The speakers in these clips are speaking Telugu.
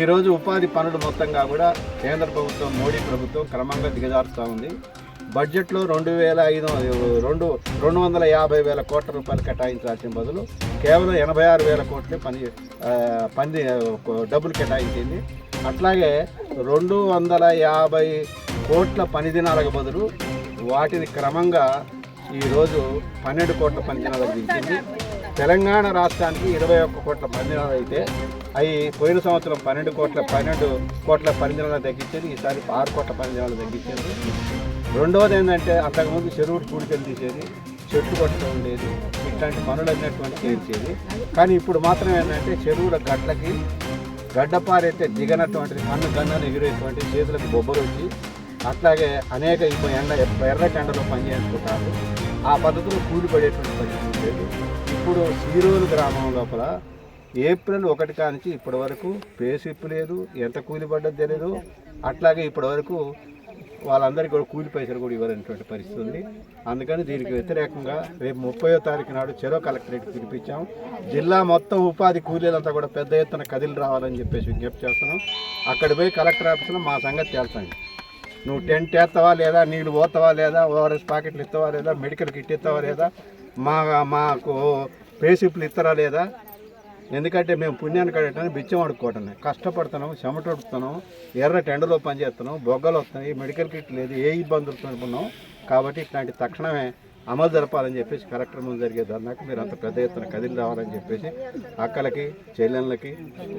ఈరోజు ఉపాధి పనులు మొత్తంగా కూడా కేంద్ర ప్రభుత్వం మోడీ ప్రభుత్వం క్రమంగా దిగజారుస్తూ ఉంది. బడ్జెట్లో రెండు వేల ఐదు రెండు రెండు వందల యాభై వేల కోట్ల రూపాయలు కేటాయించాల్సిన బదులు కేవలం ఎనభై ఆరు వేల కోట్లు పని పంది డబ్బులు కేటాయించింది. అట్లాగే రెండు వందల యాభై కోట్ల పని దినాలకు బదులు వాటిని క్రమంగా ఈరోజు పన్నెండు కోట్ల పని దినాలకు దించింది. తెలంగాణ రాష్ట్రానికి ఇరవై ఒక్క కోట్ల పని అయితే అవి పోయిన సంవత్సరం పన్నెండు కోట్ల పన్నెండు కోట్ల పని తగ్గించేది ఈసారి ఆరు కోట్ల పని తగ్గించేది. రెండవది ఏంటంటే అంతకుముందు చెరువులు కూడికలు తీసేది చెట్టు కొట్టడం ఉండేది ఇట్లాంటి పనులు అన్నటువంటి చేసేది కానీ ఇప్పుడు మాత్రం ఏంటంటే చెరువుల గట్లకి గడ్డపారైతే దిగనటువంటిది కన్ను కన్నులు ఎగిరేటువంటి చేతులకు బొబ్బలు వచ్చి అట్లాగే అనేక ఇప్పుడు ఎండ ఎర్ర ఎండలో పనిచేసుకుంటారు. ఆ పద్ధతిలో కూలి పడేటువంటి పరిస్థితి ఉండేది. ఇప్పుడు సీరోలు గ్రామం లోపల ఏప్రిల్ ఒకటి కానించి ఇప్పటి వరకు పేసిప్పు లేదు ఎంత కూలి పడ్డది తెలియదు అట్లాగే ఇప్పటి వరకు వాళ్ళందరికీ కూడా కూలి పైసలు కూడా ఇవ్వలేనటువంటి పరిస్థితి ఉంది. అందుకని దీనికి వ్యతిరేకంగా రేపు ముప్పయో తారీఖు నాడు చెరో కలెక్టరేట్ పిలిపించాం. జిల్లా మొత్తం ఉపాధి కూలీలంతా కూడా పెద్ద ఎత్తున కదిలి రావాలని చెప్పేసి విజ్ఞప్తి చేస్తున్నాం. అక్కడ పోయి కలెక్టర్ ఆఫీస్లో మా సంగతి తేల్చండి. నువ్వు టెంట్ వేస్తావా లేదా నీళ్ళు పోతావా లేదా ఓఆర్ఎస్ ప్యాకెట్లు ఇస్తావా లేదా మెడికల్ కిట్ ఇస్తావా లేదా మా మాకు పేషిప్లు ఇస్తారా లేదా? ఎందుకంటే మేము పుణ్యాన్ని కట్టడానికి బిచ్చం అడుక్కోవటమే. కష్టపడుతున్నాం చెమటడుతున్నాం ఎర్ర టెండలో పనిచేస్తున్నాం బొగ్గలు వస్తున్నాయి మెడికల్ కిట్ లేదు ఏ ఇబ్బందులు అనుకున్నాం కాబట్టి ఇట్లాంటి తక్షణమే అమలు జరపాలని చెప్పేసి కలెక్టర్ ముందు జరిగే ధర్నాకు మీరు అంత పెద్ద ఎత్తున కదిలి రావాలని చెప్పేసి అక్కలకి చెల్లెళ్ళకి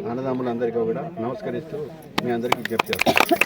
అన్నదమ్ములందరికీ కూడా నమస్కరిస్తూ మీ అందరికీ విజ్ఞప్తి చేస్తాను